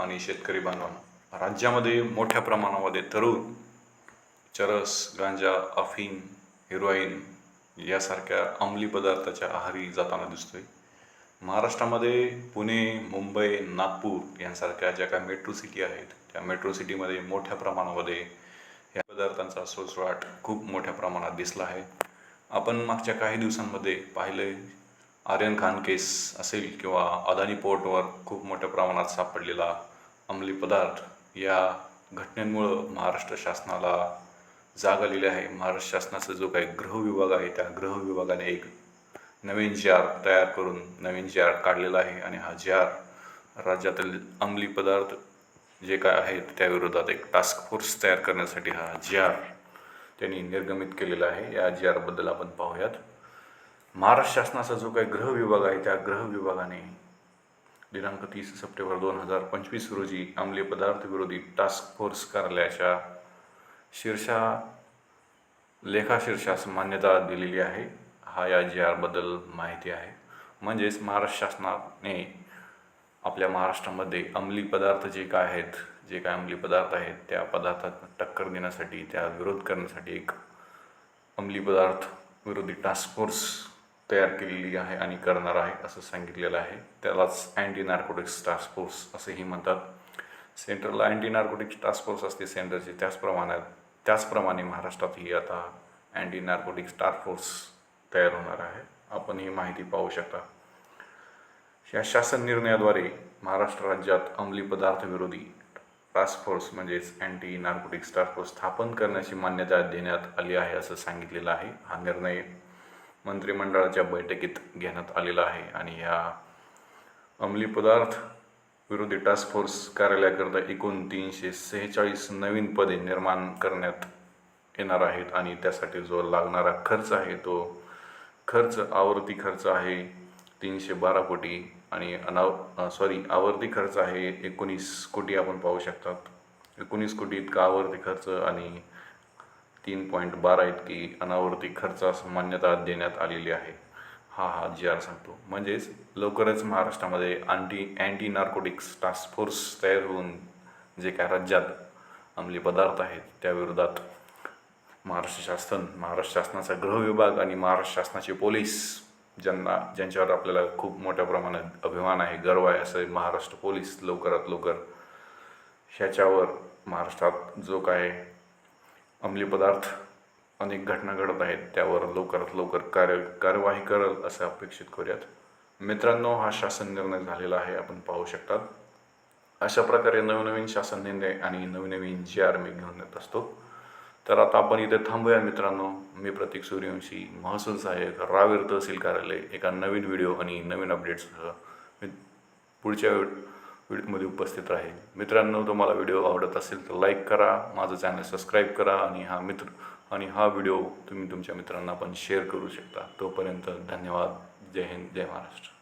आणि शेतकरी बांधवांनो राज्यामध्ये मोठ्या प्रमाणामध्ये तरुण चरस गांजा अफीम हिरोईन यासारख्या अंमली पदार्थाच्या आहारी जाताना दिसतोय. महाराष्ट्रामध्ये पुणे मुंबई नागपूर यांसारख्या ज्या काही मेट्रो सिटी आहेत त्या मेट्रो सिटीमध्ये मोठ्या प्रमाणामध्ये या पदार्थांचा सोसवाट खूप मोठ्या प्रमाणात दिसला आहे. आपण मागच्या काही दिवसांमध्ये पाहिले आर्यन खान केस असेल किंवा अदानी पोर्टवर खूप मोठ्या प्रमाणात सापडलेला अंमली पदार्थ या घटनेमुळं महाराष्ट्र शासनाला जाग आलेली आहे. महाराष्ट्र शासनाचा जो काही गृह विभाग आहे त्या गृह विभागाने एक नवीन जार तयार करून नवीन जार काढलेला आहे आणि हा जार राज्यातील अंमली पदार्थ जे काय आहेत त्याविरोधात एक टास्क फोर्स तयार करण्यासाठी हा जार त्यांनी निर्गमित केलेला आहे. या जार आपण पाहूयात. महाराष्ट्र शासनाचा जो काही गृह विभाग आहे त्या गृह विभागाने दिनांक तीस सप्टेंबर दोन हजार पंचवीस रोजी अंमली पदार्थ विरोधी टास्क फोर्स कार्यालयाच्या शीर्षा लेखाशीर्षास मान्यता दिलेली आहे. हा या जी आरबद्दल माहिती आहे. म्हणजेच महाराष्ट्र शासनाने आपल्या महाराष्ट्रामध्ये अंमली पदार्थ जे काय आहेत जे काय अंमली पदार्थ आहेत त्या पदार्थात टक्कर देण्यासाठी त्या विरोध करण्यासाठी एक अंमली पदार्थ विरोधी टास्क फोर्स तयार केलेली आहे आणि करणार आहे असं सांगितलेलं आहे. त्यालाच अँटी नार्कोटिक्स टास्क फोर्स असेही म्हणतात. Central anti narcotics task force असते सेंटरची. त्याचप्रमाणे त्याचप्रमाणे महाराष्ट्रातही आता अँटी नार्कोटिक्स टास्क फोर्स तयार होणार आहे. आपण ही माहिती पाहू शकता. या शासन निर्णयाद्वारे महाराष्ट्र राज्यात अंमली पदार्थ विरोधी टास्क फोर्स म्हणजेच अँटी नार्कोटिक्स टास्क फोर्स स्थापन करण्याची मान्यता देण्यात आली आहे असं सांगितलेलं आहे. हा निर्णय मंत्रिमंडळाच्या बैठकीत घेण्यात आलेला आहे आणि या अंमली पदार्थ विरोधी टास्क फोर्स कार्यालयाकरता एकूण तीनशे सेहेचाळीस नवीन पदे निर्माण करण्यात येणार आहेत आणि त्यासाठी जो लागणारा खर्च आहे तो खर्च आवर्ती खर्च आहे तीनशे बारा कोटी आणि अनाव सॉरी आवर्ती खर्च आहे एकोणीस कोटी आपण पाहू शकतात. एकोणीस कोटी इतका आवर्ती खर्च आणि तीन पॉईंट बारा इतकी अनावृत्ती खर्चास मान्यता देण्यात आलेली आहे. हा हा जी आर सांगतो. म्हणजेच लवकरच महाराष्ट्रामध्ये anti anti narcotics task force तयार होऊन जे काय राज्यात अंमली पदार्थ आहेत त्याविरोधात महाराष्ट्र शासन महाराष्ट्र शासनाचा गृह विभाग आणि महाराष्ट्र शासनाचे पोलीस ज्यांना ज्यांच्यावर आपल्याला खूप मोठ्या प्रमाणात अभिमान आहे गर्व आहे असं महाराष्ट्र पोलीस लवकरात लवकर ह्याच्यावर महाराष्ट्रात जो काय अंमली पदार्थ अनेक घटना घडत आहेत त्यावर लवकरात लवकर कार्य कार्यवाही करल असं अपेक्षित करूयात. मित्रांनो हा शासन निर्णय झालेला आहे आपण पाहू शकतात. अशा प्रकारे नवनवीन शासन निर्णय आणि नवीन नवीन जी आर मी घेऊन येत असतो. तर आता आपण इथे थांबूया मित्रांनो. मी प्रतीक सूर्यवंशी महसूल सहाय्यक रावेर तहसील कार्यालय एका नवीन व्हिडिओ आणि नवीन अपडेट्ससह मी पुढच्या व्हिडिओमध्ये उपस्थित राहील. मित्रांनो तुम्हाला व्हिडिओ आवडत असेल तर लाईक करा माझं चॅनल सबस्क्राईब करा आणि हा मित्र आणि हा व्हिडिओ तुम्ही तुमच्या मित्रांना पण शेअर करू शकता. तोपर्यंत धन्यवाद. जय हिंद जय महाराष्ट्र.